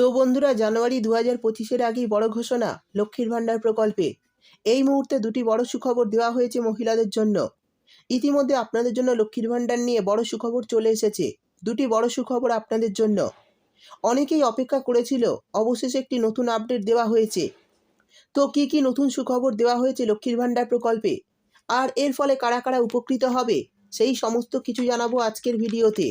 তো বন্ধুরা, জানুয়ারি দু হাজার পঁচিশের আগেই বড় ঘোষণা, লক্ষ্মীর ভাণ্ডার প্রকল্পে। এই মুহূর্তে দুটি বড় সুখবর দেওয়া হয়েছে মহিলাদের জন্য। ইতিমধ্যে আপনাদের জন্য লক্ষ্মীর ভাণ্ডার নিয়ে বড় সুখবর চলে এসেছে। দুটি বড় সুখবর আপনাদের জন্য। অনেকেই অপেক্ষা করেছিল, অবশেষে একটি নতুন আপডেট দেওয়া হয়েছে। তো কি কি নতুন সুখবর দেওয়া হয়েছে লক্ষ্মীর ভাণ্ডার প্রকল্পে? আর এর ফলে কারা কারা উপকৃত হবে? সেই সমস্ত কিছু জানাব আজকের ভিডিওতে।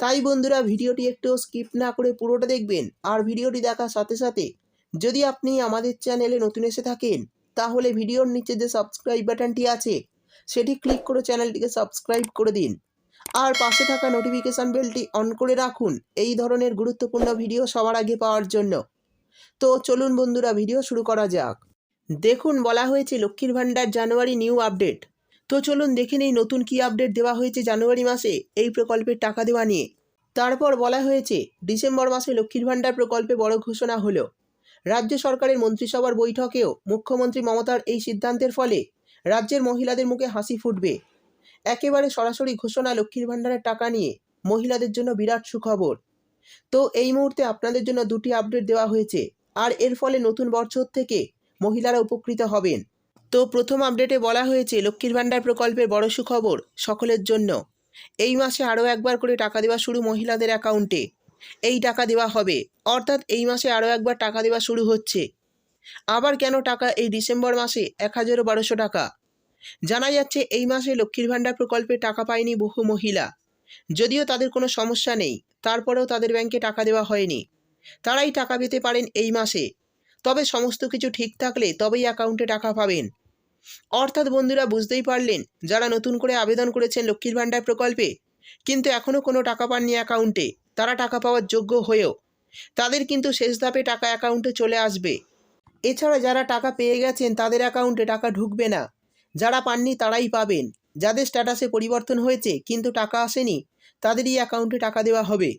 তাই বন্ধুরা ভিডিওটি একটু স্কিপ না করে পুরোটা দেখবেন আর ভিডিওটি দেখার সাথে সাথে যদি আপনি আমাদের চ্যানেলে নতুন এসে থাকেন, তাহলে ভিডিওর নিচে যে সাবস্ক্রাইব বাটনটি আছে, সেটি ক্লিক করে চ্যানেলটিকে সাবস্ক্রাইব করে দিন। আর পাশে থাকা নোটিফিকেশান বেলটি অন করে রাখুন এই ধরনের গুরুত্বপূর্ণ ভিডিও সবার আগে পাওয়ার জন্য। তো চলুন বন্ধুরা ভিডিও শুরু করা যাক। দেখুন, বলা হয়েছে লক্ষ্মীর ভাণ্ডার জানুয়ারি নিউ আপডেট তো চলুন দেখে নেই নতুন কী আপডেট দেওয়া হয়েছে জানুয়ারি মাসে এই প্রকল্পের টাকা দেওয়া নিয়ে। তারপর বলা হয়েছে, ডিসেম্বর মাসে লক্ষ্মীর ভাণ্ডার প্রকল্পে বড় ঘোষণা হলো। রাজ্য সরকারের মন্ত্রিসভার বৈঠকেও মুখ্যমন্ত্রী মমতার এই সিদ্ধান্তের ফলে রাজ্যের মহিলাদের মুখে হাসি ফুটবে। একেবারে সরাসরি ঘোষণা লক্ষ্মীর ভাণ্ডারের টাকা নিয়ে মহিলাদের জন্য বিরাট সুখবর। তো এই মুহূর্তে আপনাদের জন্য দুটি আপডেট দেওয়া হয়েছে, আর এর ফলে নতুন বছর থেকে মহিলারা উপকৃত হবেন। তো প্রথম আপডেটে বলা হয়েছে, লক্ষ্মীর ভাণ্ডার প্রকল্পের বড় সুখবর, সকলের জন্য। এই মাসে আরও একবার করে টাকা দেওয়া শুরু মহিলাদের অ্যাকাউন্টে এই টাকা দেওয়া হবে। অর্থাৎ এই মাসে আরও একবার টাকা দেওয়া শুরু হচ্ছে। আবার কেন টাকা এই ডিসেম্বর মাসে? এক হাজারও বারোশো টাকা। জানা যাচ্ছে এই মাসে লক্ষ্মীর ভাণ্ডার প্রকল্পে টাকা পায়নি বহু মহিলা। যদিও তাদের কোনো সমস্যা নেই, তারপরেও তাদের ব্যাংকে টাকা দেওয়া হয়নি। তারাই টাকা পেতে পারেন এই মাসে। তবে সমস্ত কিছু ঠিক থাকলে তবেই অ্যাকাউন্টে টাকা পাবেন। অর্থাৎ বন্ধুরা বুঝতেই পারলেন যারা নতুন করে আবেদন করেছেন লক্ষ্মীর ভাণ্ডার প্রকল্পে, কিন্তু এখনও কোনো টাকা পাননি অ্যাকাউন্টে, তারা টাকা পাওয়ার যোগ্য হয়েও। তাদের কিন্তু শেষ ধাপে টাকা অ্যাকাউন্টে চলে আসবে। এছাড়া যারা টাকা পেয়ে গেছেন, তাদের অ্যাকাউন্টে টাকা ঢুকবে না। যারা পাননি, তারাই পাবেন। যাদের স্ট্যাটাসে পরিবর্তন হয়েছে, কিন্তু টাকা আসেনি, তাদেরই অ্যাকাউন্টে টাকা দেওয়া হবে।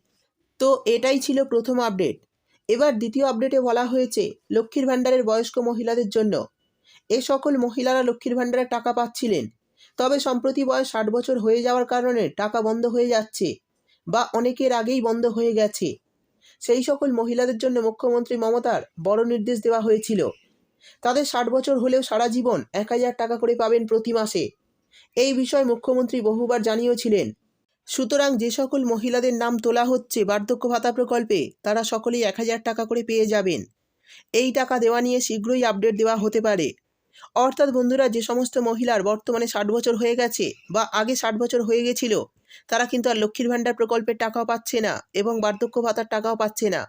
তো এটাই ছিল প্রথম আপডেট। এবার দ্বিতীয় আপডেটে বলা হয়েছে, লক্ষ্মীর ভাণ্ডারের বয়স্ক মহিলাদের জন্য। এ সকল মহিলারা লক্ষ্মীর ভাণ্ডারের টাকা পাচ্ছিলেন। তবে সম্প্রতি বয়স ষাট বছর হয়ে যাওয়ার কারণে টাকা বন্ধ হয়ে যাচ্ছে বা অনেকের আগেই বন্ধ হয়ে গেছে। সেই সকল মহিলাদের জন্য মুখ্যমন্ত্রী মমতার বড় নির্দেশ দেওয়া হয়েছিল। তাদের ষাট বছর হলেও সারা জীবন এক হাজার টাকা করে পাবেন প্রতি মাসে। এই বিষয়ে মুখ্যমন্ত্রী বহুবার জানিয়েছিলেন। সুতরাং যে সকল মহিলাদের নাম তোলা হচ্ছে বার্ধক্য ভাতা প্রকল্পে, তারা সকলেই এক হাজার টাকা করে পেয়ে যাবেন। এই টাকা দেওয়া নিয়ে শীঘ্রই আপডেট দেওয়া হতে পারে। অর্থাৎ বন্ধুরা, যে সমস্ত মহিলার বর্তমানে ষাট বছর হয়ে গেছে বা আগে ষাট বছর হয়ে গেছিল, তারা কিন্তু আর লক্ষ্মীর ভাণ্ডার প্রকল্পের টাকাও পাচ্ছে না এবং বার্ধক্য ভাতার টাকাও পাচ্ছে না।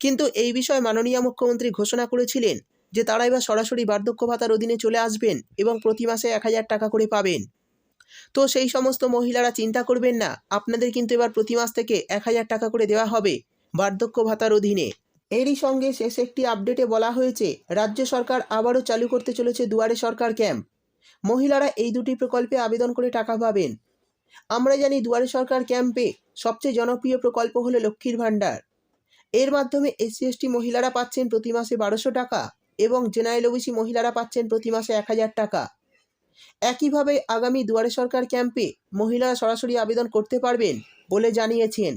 কিন্তু এই বিষয়ে মাননীয় মুখ্যমন্ত্রী ঘোষণা করেছিলেন যে তারা এবার সরাসরি বার্ধক্য ভাতার অধীনে চলে আসবেন এবং প্রতি মাসে এক হাজার টাকা করে পাবেন। তো সেই সমস্ত মহিলারা চিন্তা করবেন না, আপনাদের কিন্তু এবার প্রতি মাস থেকে এক হাজার টাকা করে দেওয়া হবে বার্ধক্য ভাতার অধীনে। এরই সঙ্গে শেষ একটি আপডেটে বলা হয়েছে, রাজ্য সরকার আবারও চালু করতে চলেছে দুয়ারে সরকার ক্যাম্প। মহিলারা এই দুটি প্রকল্পে আবেদন করে টাকা পাবেন। আমরা জানি দুয়ারে সরকার ক্যাম্পে সবচেয়ে জনপ্রিয় প্রকল্প হলো লক্ষ্মীর ভাণ্ডার। এর মাধ্যমে এসসি এসটি মহিলারা পাচ্ছেন প্রতি মাসে বারোশো টাকা এবং জেনারেল ওবিসি মহিলারা পাচ্ছেন প্রতি মাসে এক হাজার টাকা। একইভাবে আগামী দুয়ারে সরকার ক্যাম্পে মহিলারা সরাসরি আবেদন করতে পারবেন বলে জানিয়েছেন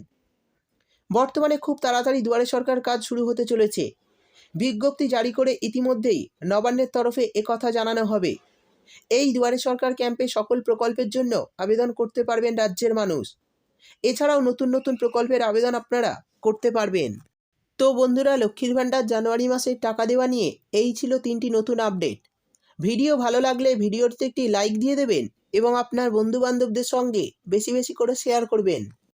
বর্তমানে খুব তাড়াতাড়ি দুয়ারে সরকার কাজ শুরু হতে চলেছে। বিজ্ঞপ্তি জারি করে ইতিমধ্যেই নবান্নের তরফে একথা জানানো হবে। এই দুয়ারে সরকার ক্যাম্পে সকল প্রকল্পের জন্য আবেদন করতে পারবেন রাজ্যের মানুষ। এছাড়াও নতুন নতুন প্রকল্পের আবেদন আপনারা করতে পারবেন। তো বন্ধুরা, লক্ষ্মীর ভাণ্ডার জানুয়ারি মাসে টাকা দেওয়া নিয়ে এই ছিল তিনটি নতুন আপডেট। ভিডিও ভালো লাগলে ভিডিওতে একটি লাইক দিয়ে দেবেন এবং আপনার বন্ধুবান্ধবদের সঙ্গে বেশি বেশি করে শেয়ার করবেন।